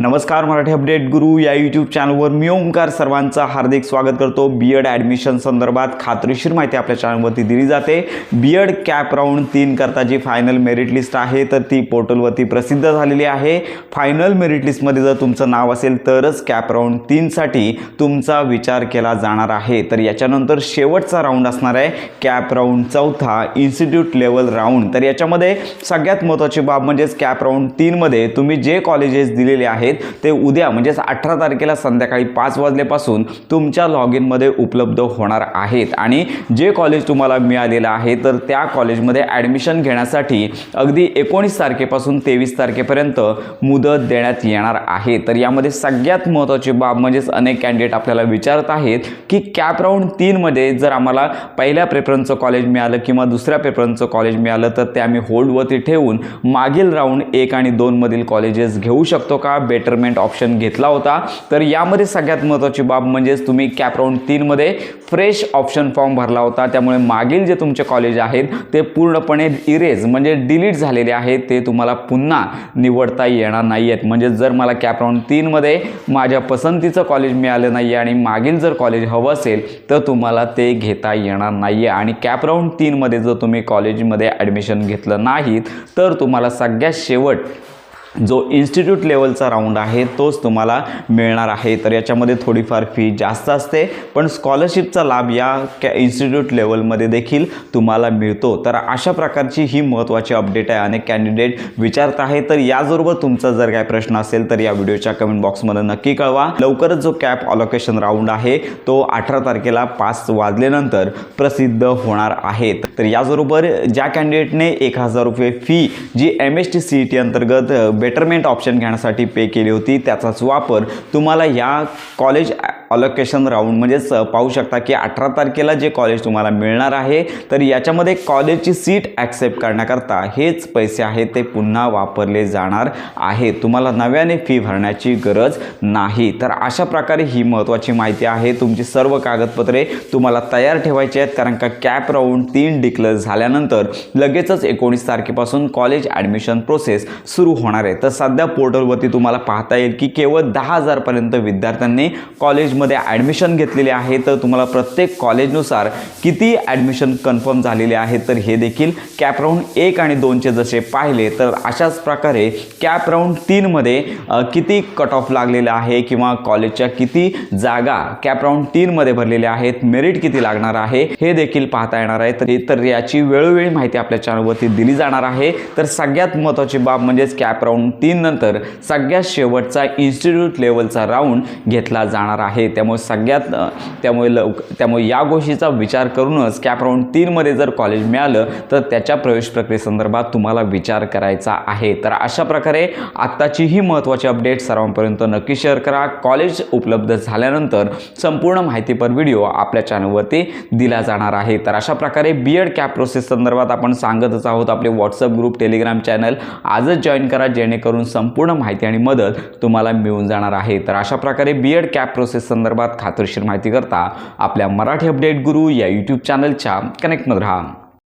नमस्कार मराठी अपडेट गुरु या यूट्यूब चॅनलवर मी ओंकार सर्वांचं हार्दिक स्वागत करतो. बी एड ॲडमिशन संदर्भात खात्रीशीर माहिती आपल्या चॅनलवरती दिली जाते. बी एड कॅप राऊंड तीन करता जी फायनल मेरिट लिस्ट आहे तर ती पोर्टलवरती प्रसिद्ध झालेली आहे. फायनल मेरिट लिस्टमध्ये जर तुमचं नाव असेल तरच कॅप राऊंड तीनसाठी तुमचा विचार केला जाणार आहे. तर याच्यानंतर शेवटचा राऊंड असणार आहे. कॅप राऊंड चौथा इन्स्टिट्यूट लेवल राऊंड तर याच्यामध्ये सगळ्यात महत्त्वाची बाब म्हणजेच कॅप राऊंड तीनमध्ये तुम्ही जे कॉलेजेस दिले दिलेले आहेत. ते उद्या म्हणजेच अठरा तारखेला संध्याकाळी पाच वाजल्यापासून तुमच्या लॉग इनमध्ये उपलब्ध होणार आहेत. आणि जे कॉलेज तुम्हाला मिळालेलं आहे तर त्या कॉलेजमध्ये ॲडमिशन घेण्यासाठी अगदी एकोणीस तारखेपासून तेवीस तारखेपर्यंत मुदत देण्यात येणार आहे. तर यामध्ये सगळ्यात महत्त्वाची बाब म्हणजेच अनेक कॅन्डिडेट आपल्याला विचारत आहेत की कॅप राऊंड तीनमध्ये जर आम्हाला पहिल्या प्रेफरन्सचं कॉलेज मिळालं किंवा दुसऱ्या प्रेफरन्सचं कॉलेज मिळालं तर ते आम्ही होल्डवरती ठेवून मागील राऊंड एक आणि दोनमधील कॉलेजेस घेऊ शकतो. का बेटरमेंट ऑप्शन घेतला होता? तर यामध्ये सगळ्यात महत्त्वाची बाब म्हणजेच तुम्ही कॅप राऊंड तीनमध्ये फ्रेश ऑप्शन फॉर्म भरला होता. त्यामुळे मागील जे तुमचे कॉलेज आहेत ते पूर्णपणे इरेज म्हणजे डिलीट झालेले आहेत. ते तुम्हाला पुन्हा निवडता येणार नाही आहेत म्हणजे जर मला कॅप राऊंड तीनमध्ये माझ्या पसंतीचं कॉलेज मिळालं नाही आहे आणि मागील जर कॉलेज हवं असेल तर तुम्हाला ते घेता येणार नाही आहे आणि कॅप राऊंड तीनमध्ये जर तुम्ही कॉलेजमध्ये ॲडमिशन घेतलं नाहीत तर तुम्हाला सगळ्यात शेवट जो इन्स्टिट्यूट लेवलचा राऊंड आहे तोच तुम्हाला मिळणार आहे. तर याच्यामध्ये थोडीफार फी जास्त असते पण स्कॉलरशिपचा लाभ या कॅ इन्स्टिट्यूट लेवलमध्ये देखील तुम्हाला मिळतो. तर अशा प्रकारची ही महत्त्वाची अपडेट आहे. अनेक कॅन्डिडेट विचारत आहे. तर याचबरोबर तुमचा जर काय प्रश्न असेल तर या व्हिडिओच्या कमेंट बॉक्समध्ये नक्की कळवा. लवकरच जो कॅप ऑलोकेशन राऊंड आहे तो अठरा तारखेला पाच वाजल्यानंतर प्रसिद्ध होणार आहे. तर याचबरोबर ज्या कॅन्डिडेटने एक हजार रुपये फी जी M S T C E T अंतर्गत बेटरमेंट ऑप्शन घेण्यासाठी पे केली होती. त्याचाच वापर तुम्हाला या कॉलेज अलोकेशन राऊंड म्हणजेच पाहू शकता की अठरा तारखेला जे कॉलेज तुम्हाला मिळणार आहे तर याच्यामध्ये कॉलेजची सीट ॲक्सेप्ट करण्याकरता हेच पैसे आहेत ते पुन्हा वापरले जाणार आहे. तुम्हाला नव्याने फी भरण्याची गरज नाही. तर अशा प्रकारे ही महत्त्वाची माहिती आहे. तुमची सर्व कागदपत्रे तुम्हाला तयार ठेवायची आहेत कारण का कॅप राऊंड तीन डिक्लेअर झाल्यानंतर लगेचच एकोणीस तारखेपासून कॉलेज ॲडमिशन प्रोसेस सुरू होणार आहे. तर सध्या पोर्टलवरती तुम्हाला पाहता येईल की केवळ दहा हजारपर्यंत विद्यार्थ्यांनी कॉलेजमध्ये ॲडमिशन घेतलेले आहे. तर तुम्हाला प्रत्येक कॉलेजनुसार किती ॲडमिशन कन्फर्म झालेले आहे तर हे देखील कॅप राऊंड एक आणि दोनचे जसे पाहिले तर अशाच प्रकारे कॅप राऊंड तीनमध्ये किती कट ऑफ लागलेला आहे किंवा कॉलेजच्या किती जागा कॅप राऊंड तीनमध्ये भरलेल्या आहेत मेरिट किती लागणार आहे हे देखील पाहता येणार आहे. तर तर याची वेळोवेळी माहिती आपल्या चॅनलवरती दिली जाणार आहे. तर सगळ्यात महत्त्वाची बाब म्हणजेच कॅप राऊंड तीन तीननंतर सगळ्यात शेवटचा इन्स्टिट्यूट लेवलचा राऊंड घेतला जाणार आहे. त्यामुळे सगळ्यात त्यामुळे लव त्यामुळे या गोष्टीचा विचार करूनच कॅप राऊंड तीनमध्ये जर कॉलेज मिळालं तर त्याच्या प्रवेश प्रक्रियेसंदर्भात तुम्हाला विचार करायचा आहे. तर अशा प्रकारे आत्ताची ही महत्त्वाची अपडेट सर्वांपर्यंत नक्की शेअर करा. कॉलेज उपलब्ध झाल्यानंतर संपूर्ण माहितीपर व्हिडिओ आपल्या चॅनलवरती दिला जाणार आहे. तर अशा प्रकारे बी एड कॅप प्रोसेस संदर्भात आपण सांगतच आहोत आपले व्हॉट्सअप ग्रुप टेलिग्राम चॅनल आजच जॉईन करा जे जेणेकरून संपूर्ण माहिती आणि मदत तुम्हाला मिळून जाणार आहे. तर अशा प्रकारे बी एड कॅप प्रोसेस संदर्भात खात्रीशीर माहिती करता आपल्या मराठी अपडेट गुरु या यूट्यूब चॅनलच्या कनेक्टमध्ये राहा.